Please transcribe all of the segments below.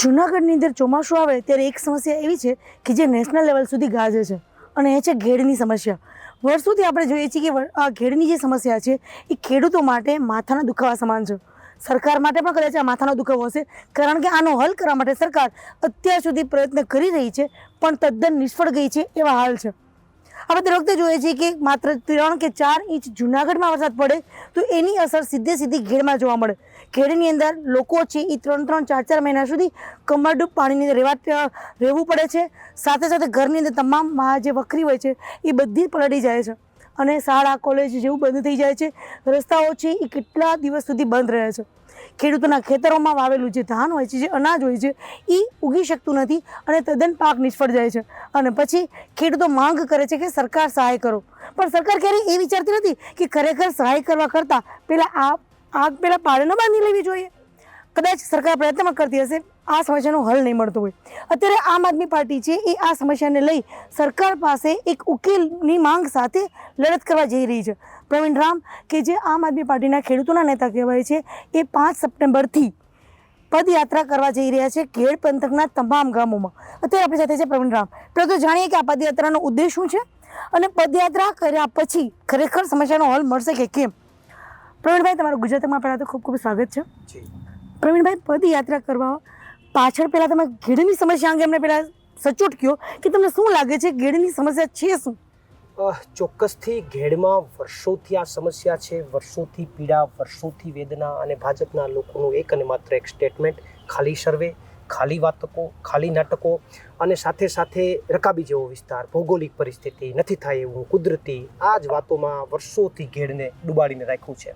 જુનાગઢની અંદર ચોમાસું આવે ત્યારે એક સમસ્યા એવી છે કે જે નેશનલ લેવલ સુધી ગાજે છે અને એ છે ઘેડની સમસ્યા. વર્ષોથી આપણે જોઈએ છીએ કે આ ઘેડની જે સમસ્યા છે એ ખેડૂતો માટે માથાના દુખાવા સમાન છે. સરકાર માટે પણ કદાચ આ માથાનો દુખાવો હશે કારણ કે આનો હલ કરવા માટે સરકાર અત્યાર સુધી પ્રયત્ન કરી રહી છે પણ તદ્દન નિષ્ફળ ગઈ છે એવા હાલ છે. આપણે દર વખતે જોઈએ છીએ કે માત્ર ત્રણ કે ચાર ઇંચ જુનાગઢમાં વરસાદ પડે તો એની અસર સીધે સીધી ઘેડમાં જોવા મળે. ઘેડની અંદર લોકો છે એ ત્રણ ત્રણ ચાર ચાર મહિના સુધી કમરડૂબ પાણીની અંદર રહેવા રહેવું પડે છે. સાથે સાથે ઘરની અંદર તમામ જે વખરી હોય છે એ બધી પલટી જાય છે અને શાળા, કોલેજ જેવું બંધ થઈ જાય છે. રસ્તાઓ છે એ કેટલા દિવસ સુધી બંધ રહે છે. ખેડૂતોના ખેતરોમાં વાવેલું જે ધાન હોય છે, જે અનાજ હોય છે, એ ઉગી શકતું નથી અને તદ્દન પાક નિષ્ફળ જાય છે. અને પછી ખેડૂતો માંગ કરે છે કે સરકાર સહાય કરો. પણ સરકાર ક્યારેય એ વિચારતી નથી કે ખરેખર સહાય કરવા કરતાં પહેલાં આ આગ પહેલાં પાડે ન બાંધી લેવી જોઈએ. કદાચ સરકાર પ્રયત્ન કરતી હશે, આ સમસ્યાનો હલ નહીં મળતો હોય. અત્યારે આમ આદમી પાર્ટી છે, એ આ સમસ્યાને લઈ સરકાર પાસે એક ઉકેલની માંગ સાથે લડત કરવા જઈ રહી છે. પ્રવીણ રામ, કે જે આમ આદમી પાર્ટીના ખેડૂતોના નેતા કહેવાય છે, એ પાંચ સપ્ટેમ્બરથી પદયાત્રા કરવા જઈ રહ્યા છે ખેડ પંથકના તમામ ગામોમાં. અત્યારે આપણી સાથે છે પ્રવીણ રામ. તો જાણીએ કે આ પદયાત્રાનો ઉદ્દેશ શું છે? અને પદયાત્રા કર્યા પછી ખરેખર સમસ્યાનો હલ મળશે કે કેમ? પ્રવીણભાઈ તમારું ગુજરાતમાં પહેલાં તો ખૂબ ખૂબ સ્વાગત છે. પ્રવીણભાઈ પદયાત્રા કરવા પાછળ પહેલાં તમે ઘેડની સમસ્યા અંગે અમને પહેલાં સચોટ કહો કે તમને શું લાગે છે ઘેડની સમસ્યા છે શું? ચોક્કસથી ઘેડમાં વર્ષોથી આ સમસ્યા છે વર્ષોથી પીડા વર્ષોથી વેદના અને ભાજપના લોકોનું એક અને માત્ર એક સ્ટેટમેન્ટ ખાલી સર્વે. ખાલી વાતકો, ખાલી નાટકો અને સાથે સાથે રકાબી જેવો વિસ્તાર, ભૌગોલિક પરિસ્થિતિ, નથી થાય એવું કુદરતી, આ જ વાતોમાં વર્ષોથી ઘેડને ડુબાડીને રાખ્યું છે.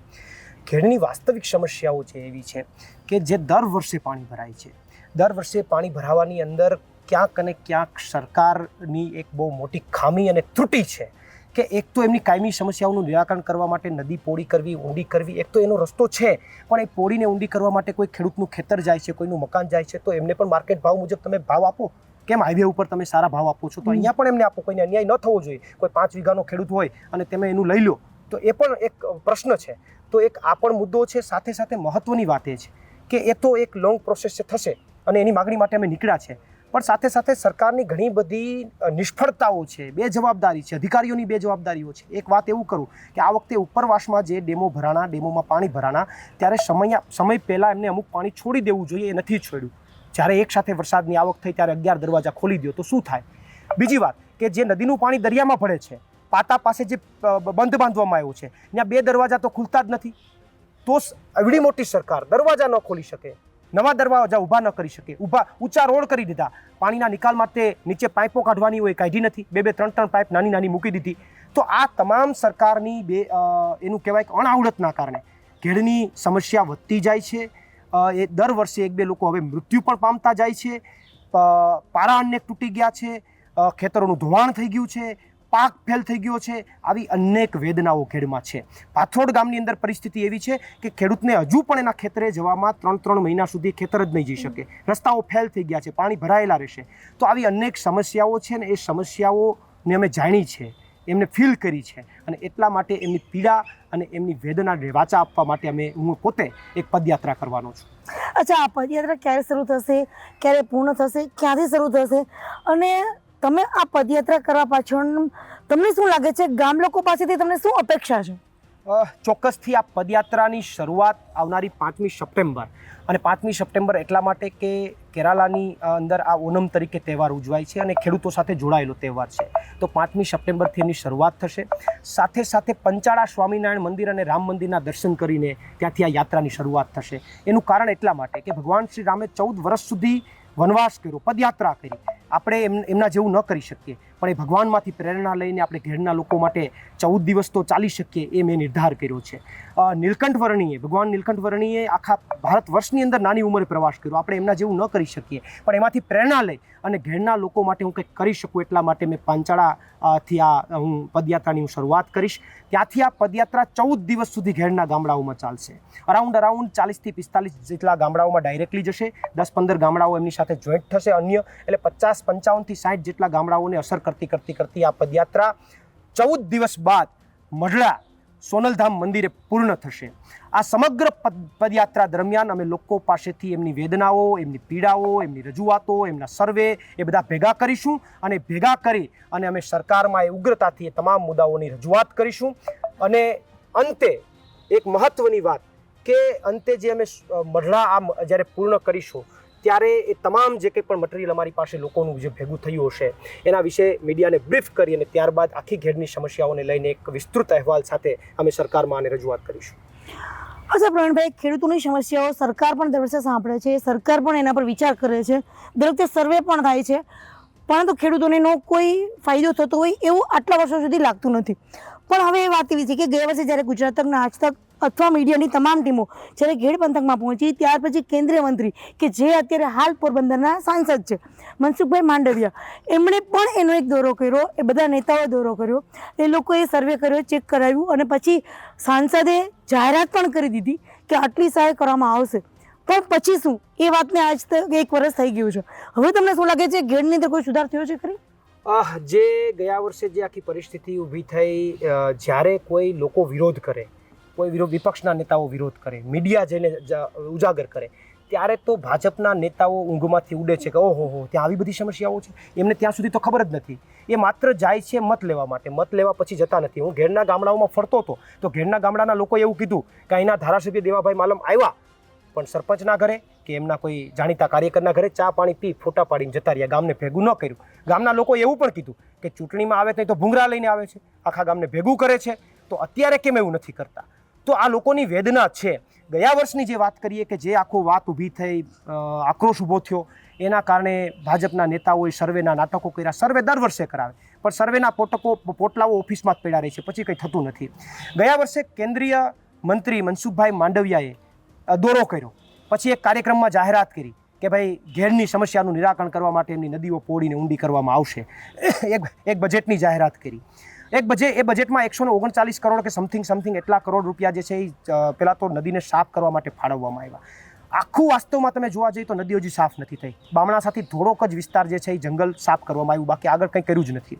ઘેડની વાસ્તવિક સમસ્યાઓ છે એવી છે કે જે દર વર્ષે પાણી ભરાય છે. દર વર્ષે પાણી ભરાવાની અંદર ક્યાંક અને ક્યાંક સરકારની એક બહુ મોટી ખામી અને ત્રુટિ છે. કે એક તો એમની કાયમી સમસ્યાઓનું નિરાકરણ કરવા માટે નદી પોળી કરવી ઊંડી કરવી એક તો એનો રસ્તો છે પણ એ પોળીને ઊંડી કરવા માટે કોઈ ખેડૂતનું ખેતર જાય છે કોઈનું મકાન જાય છે તો એમને પણ માર્કેટ ભાવ મુજબ તમે ભાવ આપો. કેમ હાઈવે ઉપર તમે સારા ભાવ આપો છો? તો અહીંયા પણ એમને આપો કોઈને અન્યાય ન થવો જોઈએ. કોઈ પાંચ વીઘાનો ખેડૂત હોય અને તમે એનું લઈ લો તો એ પણ એક પ્રશ્ન છે. તો એક આ પણ મુદ્દો છે સાથે સાથે મહત્વની વાત એ છે કે એ તો એક લોંગ પ્રોસેસ થશે અને એની માગણી માટે અમે નીકળ્યા છે. પણ સાથે સાથે સરકારની ઘણી બધી નિષ્ફળતાઓ છે, બે જવાબદારી છે, અધિકારીઓની બે જવાબદારીઓ છે. એક વાત એવું કરું કે આ વખતે ઉપરવાસમાં જે ડેમો ભરાણા, ડેમોમાં પાણી ભરાણા, ત્યારે સમય સમય પહેલાં એમને અમુક પાણી છોડી દેવું જોઈએ એ નથી છોડ્યું. જ્યારે એક સાથે વરસાદની આવક થઈ ત્યારે અગિયાર દરવાજા ખોલી દો તો શું થાય? બીજી વાત કે જે નદીનું પાણી દરિયામાં ભળે છે, પાટા પાસે જે બંધ બાંધવામાં આવ્યો છે, ત્યાં બે દરવાજા તો ખુલતા જ નથી. તો એવડી મોટી સરકાર દરવાજા ન ખોલી શકે. નવા દરવાજા ઊભા ન કરી શકે. ઊભા ઊંચા રોડ કરી દીધા. પાણીના નિકાલ માટે નીચે પાઇપો કાઢવાની હોય કાઢી નથી. બે બે ત્રણ ત્રણ પાઇપ નાની નાની મૂકી દીધી. તો આ તમામ સરકારની બે એનું કહેવાય કે અણાવડતના કારણે ઘેડની સમસ્યા વધતી જાય છે. એ દર વર્ષે એક બે લોકો હવે મૃત્યુ પણ પામતા જાય છે. પારા અનેક તૂટી ગયા છે. ખેતરોનું ધોવાણ થઈ ગયું છે. પાક ફેલ થઈ ગયો છે આવી અનેક વેદનાઓ ખેડમાં છે. પાથોડ ગામની અંદર પરિસ્થિતિ એવી છે કે ખેડૂતને હજુ પણ એના ખેતરે જવામાં ત્રણ ત્રણ મહિના સુધી ખેતર જ નહીં જઈ શકે. રસ્તાઓ ફેલ થઈ ગયા છે, પાણી ભરાયેલા રહેશે. તો આવી અનેક સમસ્યાઓ છે ને એ સમસ્યાઓને અમે જાણી છે, એમને ફીલ કરી છે અને એટલા માટે એમની પીડા અને એમની વેદનાને વાચા આપવા માટે અમે, હું પોતે એક પદયાત્રા કરવાનો છું. અચ્છા, આ પદયાત્રા ક્યારે શરૂ થશે? ક્યારે પૂર્ણ થશે? ક્યાંથી શરૂ થશે? અને તમે આ પદયાત્રા કરવા પાછળ તમને શું લાગે છે? ગામ લોકો પાસેથી તમને શું અપેક્ષા છે? ચોક્કસથી આ પદયાત્રાની શરૂઆત આવનારી પાંચમી સપ્ટેમ્બર. અને પાંચમી સપ્ટેમ્બર એટલા માટે કે કેરાલાની અંદર આ ઓનમ તરીકે તહેવાર ઉજવાય છે અને ખેડૂતો સાથે જોડાયેલો તહેવાર છે. તો પાંચમી સપ્ટેમ્બરથી એની શરૂઆત થશે. સાથે સાથે પંચાળા સ્વામિનારાયણ મંદિર અને રામ મંદિરના દર્શન કરીને ત્યાંથી આ યાત્રાની શરૂઆત થશે. એનું કારણ એટલા માટે કે ભગવાન શ્રી રામે ચૌદ વર્ષ સુધી વનવાસ કર્યો, પદયાત્રા કરી. આપણે એમ એમના જેવું ન કરી શકીએ. પણ એ ભગવાનમાંથી પ્રેરણા લઈને આપણે ઘેરના લોકો માટે ચૌદ દિવસ તો ચાલી શકીએ એ મેં નિર્ધાર કર્યો છે. નીલકંઠ વર્ણીએ, ભગવાન નીલકંઠ વર્ણીએ આખા ભારત વર્ષની અંદર નાની ઉંમરે પ્રવાસ કર્યો. આપણે એમના જેવું ન કરી શકીએ. પણ એમાંથી પ્રેરણા લઈ અને ઘેરના લોકો માટે હું કંઈક કરી શકું એટલા માટે મેં પાંચાળાથી આ હું પદયાત્રાની હું શરૂઆત કરીશ. ત્યાંથી આ પદયાત્રા ચૌદ દિવસ સુધી ઘેરના ગામડાઓમાં ચાલશે. અરાઉન્ડ અરાઉન્ડ ચાલીસથી પિસ્તાલીસ જેટલા ગામડાઓમાં ડાયરેક્ટલી જશે. દસ પંદર ગામડાઓ એમની સાથે જોઈન્ટ થશે. અન્ય એટલે પચાસ, પંચાવનથી સાઠ જેટલા ગામડાઓને અસર કરતી કરતી કરતી આ પદયાત્રા ચૌદ દિવસ બાદ મઢડા સોનલધામ મંદિરે પૂર્ણ થશે. આ સમગ્ર પદ- પદયાત્રા દરમિયાન અમે લોકો પાસેથી એમની વેદનાઓ, એમની પીડાઓ, એમની રજૂઆતો, એમના સર્વે એ બધા ભેગા કરીશું અને ભેગા કરી અને અમે સરકારમાં એ ઉગ્રતાથી એ તમામ મુદ્દાઓની રજૂઆત કરીશું. અને અંતે એક મહત્વની વાત કે અંતે જે અમે મઢડા આ જ્યારે પૂર્ણ કરીશું ત્યારે એ તમામ જે કંઈ પણ મટીરિયલ અમારી પાસે લોકોનું જે ભેગું થયું હશે, એના વિશે મીડિયાને બ્રીફ કરી અને ત્યારબાદ આખી ઘેડની સમસ્યાઓને લઈને એક વિસ્તૃત અહેવાલ સાથે અમે સરકારમાં આને રજૂઆત કરીશું. અચ્છા, પ્રવીણભાઈ, ખેડૂતોની સમસ્યાઓ સરકાર પણ દર વર્ષે સાંભળે છે, સરકાર પણ એના પર વિચાર કરે છે, દર વખતે સર્વે પણ થાય છે, પરંતુ ખેડૂતોને કોઈ ફાયદો થતો હોય એવું આટલા વર્ષો સુધી લાગતું નથી. પણ હવે એ વાત એવી છે કે ગયા વર્ષે જ્યારે ગુજરાત તકના આજ તક અથવા મીડિયાની તમામ ટીમો જ્યારે ઘેડ પંથકમાં પહોંચી ત્યાર પછી કેન્દ્રીય મંત્રી કે જે અત્યારે હાલ પોરબંદરના સાંસદ છે. મનસુખભાઈ માંડવિયા, એમણે પણ એનો એક દોરો કર્યો, એ બધા નેતાઓએ દોરો કર્યો. એ લોકોએ સર્વે કર્યો, ચેક કરાવ્યું અને પછી સાંસદે જાહેરાત પણ કરી દીધી કે આટલી સહાય કરવામાં આવશે. પણ પછી શું? એ વાતને આજ તક એક વર્ષ થઈ ગયું છે. હવે તમને શું લાગે છે ગેડની અંદર કોઈ સુધાર થયો છે ખરી? જે ગયા વર્ષે જે આખી પરિસ્થિતિ ઊભી થઈ જ્યારે કોઈ લોકો વિરોધ કરે કોઈ વિરોધ વિપક્ષના નેતાઓ વિરોધ કરે, મીડિયા જઈને ઉજાગર કરે, ત્યારે તો ભાજપના નેતાઓ ઊંઘમાંથી ઉડે છે કે ઓહો હો, ત્યાં આવી બધી સમસ્યાઓ છે? એમને ત્યાં સુધી તો ખબર જ નથી. એ માત્ર જાય છે મત લેવા માટે. મત લેવા પછી જતા નથી. હું ઘેરના ગામડાઓમાં ફરતો હતો, તો ઘેરના ગામડાના લોકોએ એવું કીધું કે અહીંના ધારાસભ્ય દેવાભાઈ માલમ આવ્યા, પણ સરપંચના ઘરે કે એમના કોઈ જાણીતા કાર્યકરના ઘરે ચા પાણી પી, ફોટા પાડીને જતા રહ્યા. ગામને ભેગું ન કર્યું. ગામના લોકોએ એવું પણ કીધું કે ચૂંટણીમાં આવે તો ભૂંગરા લઈને આવે છે. આખા ગામને ભેગું કરે છે. તો અત્યારે કેમ એવું નથી કરતા? તો આ લોકોની વેદના છે. ગયા વર્ષની જે વાત કરીએ કે જે આખો વાત ઊભી થઈ આક્રોશ ઊભો થયો, એના કારણે ભાજપના નેતાઓએ સર્વેના નાટકો કર્યા. સર્વે દર વર્ષે કરાવે, પણ સર્વેના પોટકો, પોટલાઓ ઓફિસમાં જ પડ્યા રહે છે. પછી કંઈ થતું નથી. ગયા વર્ષે કેન્દ્રીય મંત્રી મનસુખભાઈ માંડવિયાએ દોરો કર્યો. પછી એક કાર્યક્રમમાં જાહેરાત કરી કે ભાઈ, ઘેરની સમસ્યાનું નિરાકરણ કરવા માટે એમની નદીઓ પોડીને ઊંડી કરવામાં આવશે. એક એક બજેટની જાહેરાત કરી. એક બજેટ એ બજેટમાં એકસો ને ઓગણચાલીસ કરોડ કે સમથિંગ સમથિંગ એટલા કરોડ રૂપિયા જે છે એ પહેલાં તો નદીને સાફ કરવા માટે ફાળવવામાં આવ્યા. આખું વાસ્તવમાં તમે જોવા જઈએ તો નદીઓ હજી સાફ નથી થઈ. બામણા સાથે થોડોક જ વિસ્તાર જે છે એ જંગલ સાફ કરવામાં આવ્યું. બાકી આગળ કંઈ કર્યું જ નથી.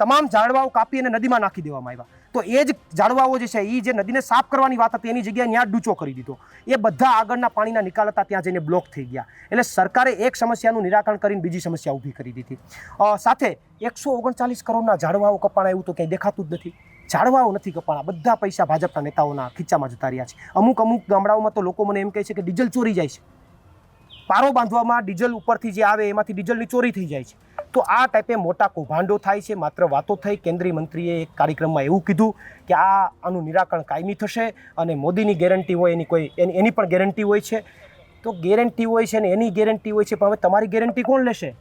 તમામ ઝાડવાઓ કાપી અને નદીમાં નાખી દેવામાં આવ્યા. તો એ જ ઝાડવાઓ જે છે એ જે નદીને સાફ કરવાની વાત હતી એની જગ્યાએ ત્યાં ડૂચો કરી દીધો. એ બધા આગળના પાણીના નિકાલ હતા ત્યાં જઈને બ્લોક થઈ ગયા. એટલે સરકારે એક સમસ્યાનું નિરાકરણ કરીને બીજી સમસ્યા ઊભી કરી દીધી. સાથે એકસો ઓગણચાલીસ કરોડના ઝાડવાઓ કપાણા એવું તો ક્યાંય દેખાતું જ નથી. ઝાડવાઓ નથી કપાણા બધા પૈસા ભાજપના નેતાઓના ખીચામાં જતા રહ્યા છે. અમુક અમુક ગામડાઓમાં તો લોકો મને એમ કહે છે કે ડીઝલ ચોરી જાય છે. પારો બાંધવામાં ડીઝલ ઉપરથી જે આવે એમાંથી ડીઝલની ચોરી થઈ જાય છે. તો આ ટાઈપે મોટા કૌભાંડો થાય છે. માત્ર વાતો થઈ. કેન્દ્રીય મંત્રીએ એક કાર્યક્રમમાં એવું કીધું કે આ આનું નિરાકરણ કાયમી થશે અને મોદીની ગેરંટી હોય એની કોઈ એની એની પણ ગેરંટી હોય છે. તો ગેરંટી હોય છે ને એની ગેરંટી હોય છે, પણ હવે તમારી ગેરંટી કોણ લેશે?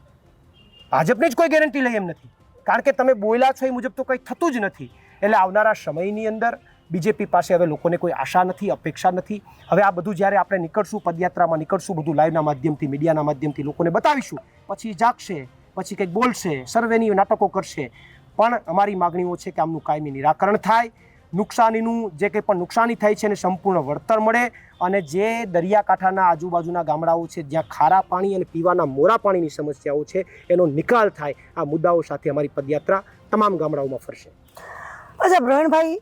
ભાજપને જ કોઈ ગેરંટી લઈ એમ નથી. કારણ કે તમે બોયલા છો એ મુજબ તો કંઈ થતું જ નથી. એટલે આવનારા સમયની અંદર બીજેપી પાસે હવે લોકોને કોઈ આશા નથી, અપેક્ષા નથી. હવે આ બધું જ્યારે આપણે નીકળશું, પદયાત્રામાં નીકળશું, બધું લાઈવના માધ્યમથી, મીડિયાના માધ્યમથી લોકોને બતાવીશું, પછી જાગશે, પછી કંઈક બોલશે, સર્વેની નાટકો કરશે. પણ અમારી માગણીઓ છે કે આમનું કાયમી નિરાકરણ થાય, નુકસાનીનું જે કંઈ પણ નુકસાની થાય છે એને સંપૂર્ણ વળતર મળે અને જે દરિયાકાંઠાના આજુબાજુના ગામડાઓ છે, જ્યાં ખારા પાણી અને પીવાના મોરા પાણીની સમસ્યાઓ છે, એનો નિકાલ થાય, આ મુદ્દાઓ સાથે અમારી પદયાત્રા તમામ ગામડાઓમાં ફરશે. અચ્છા, પ્રવીણભાઈ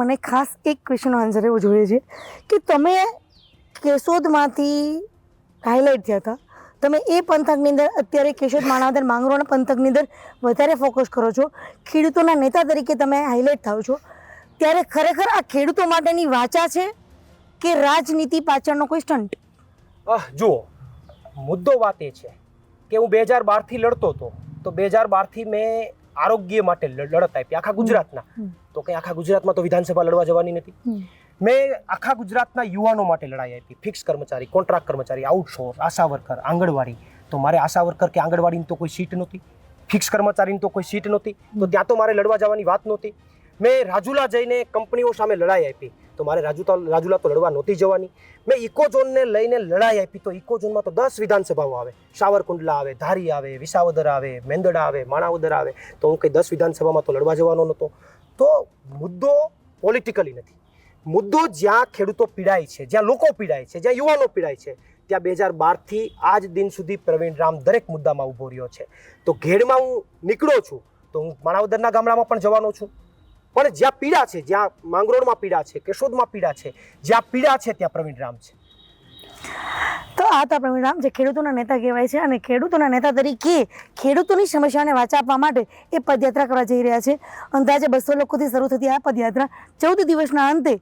મને ખાસ એક ક્વેશ્ચનનો આન્સર એવો જોઈએ છે કે તમે કેશોદમાંથી હાઇલાઇટ થયા હતા. તમે એ પંથકની અંદર, અત્યારે કેશોદ માણાવદર માંગરોળના પંથકની અંદર વધારે ફોકસ કરો છો. ખેડૂતોના નેતા તરીકે તમે હાઇલાઇટ થાઓ છો. ત્યારે ખરેખર આ ખેડૂતો માટેની વાચા છે કે રાજનીતિ પાછળનો કોઈ સ્ટન્ટ જુઓ, મુદ્દો વાત એ છે કે હું બે હજાર બારથી લડતો હતો, તો બે હજાર બારથી મેં આરોગ્ય માટે લડત આપી આખા ગુજરાતના. તો કંઈ આખા ગુજરાતમાં તો વિધાનસભા લડવા જવાની નથી. મેં આખા ગુજરાતના યુવાનો માટે લડાઈ આપી. ફિક્સ કર્મચારી કોન્ટ્રાક્ટ કર્મચારી આઉટસોર્સ આશા વર્કર આંગણવાડી. તો મારે આશા વર્કર કે આંગણવાડીની તો કોઈ સીટ નહોતી. ફિક્સ કર્મચારીની તો કોઈ સીટ નહોતી. તો ત્યાં તો મારે લડવા જવાની વાત નહોતી. મેં રાજુલા જઈને કંપનીઓ સામે લડાઈ આપી. તો મારે રાજુતા રાજુલા તો લડવા નહોતી જવાની. મેં ઇકોઝોનને લઈને લડાઈ આપી તો ઇકોઝોનમાં તો દસ વિધાનસભાઓ આવે. સાવરકુંડલા આવે, ધારી આવે, વિસાવદર આવે, મેંદડા આવે, માણાવદર આવે. તો હું કંઈ દસ વિધાનસભામાં તો લડવા જવાનો નહોતો. તો મુદ્દો પોલિટિકલી નથી. મુદ્દો જ્યાં ખેડૂતો પીડાય છે, જ્યાં લોકો પીડાય છે, જ્યાં યુવાનો પીડાય છે, ત્યાં બે હજાર બારથી આજ દિન સુધી પ્રવીણ રામ દરેક મુદ્દામાં ઊભો રહ્યો છે. તો ઘેડમાં હું નીકળો છું, તો હું માણાવદરના ગામડામાં પણ જવાનો છું. પણ જ્યાં પીડા છે, જ્યાં માંગરોળમાં પીડા છે, કેશોદમાં પીડા છે, જ્યાં પીડા છે, ત્યાં પ્રવીણ રામ છે. તો આ તો પ્રવીણ રામ, જે ખેડૂતોના નેતા કહેવાય છે અને ખેડૂતોના નેતા તરીકે ખેડૂતોની સમસ્યાને વાચા આપવા માટે એ પદયાત્રા કરવા જઈ રહ્યા છે. અંદાજે બસો લોકોથી શરૂ થતી આ પદયાત્રા ચૌદ દિવસના અંતે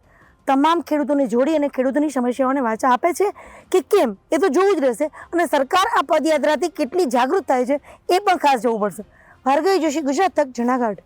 તમામ ખેડૂતોને જોડી અને ખેડૂતોની સમસ્યાઓને વાચા આપે છે કે કેમ? એ તો જોવું જ રહેશે. અને સરકાર આ પદયાત્રાથી કેટલી જાગૃત થાય છે એ પણ ખાસ જોવું પડશે. ભાર્ગવી જોશી, ગુજરાત તક, જુનાગઢ.